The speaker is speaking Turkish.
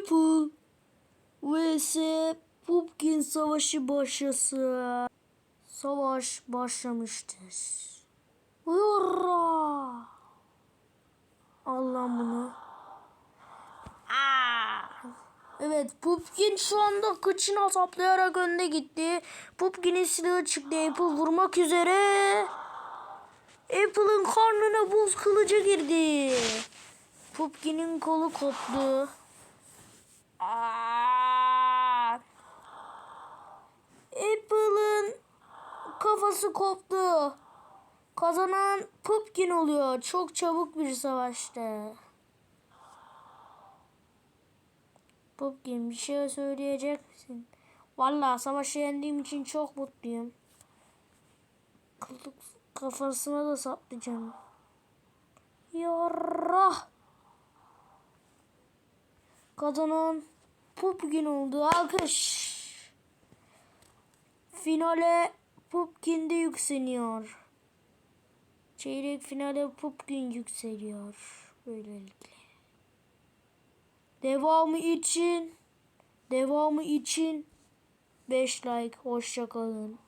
Apple vs Pumpkin savaşı başlasın. Savaş başlamıştır. Hurra! Allah bunu. Evet Pumpkin şu anda kıçına saplayarak önde gitti. Pumpkin'in silahı çıktı. Apple vurmak üzere. Apple'ın karnına buz kılıcı girdi. Pumpkin'in kolu koptu. Aa! Apple'ın kafası koptu. Kazanan Pumpkin oluyor. Çok çabuk bir savaştı. Pumpkin bir şey söyleyecek misin? Vallahi savaşı yendiğim için çok mutluyum. Kılık kafasına da saplayacağım. Yarrah. Kazanan Pumpkin oldu. Alkış. Finale Pumpkin de yükseliyor. Çeyrek finale Pumpkin yükseliyor. Böylelikle. Devamı için devamı için 5 like. Hoşça kalın.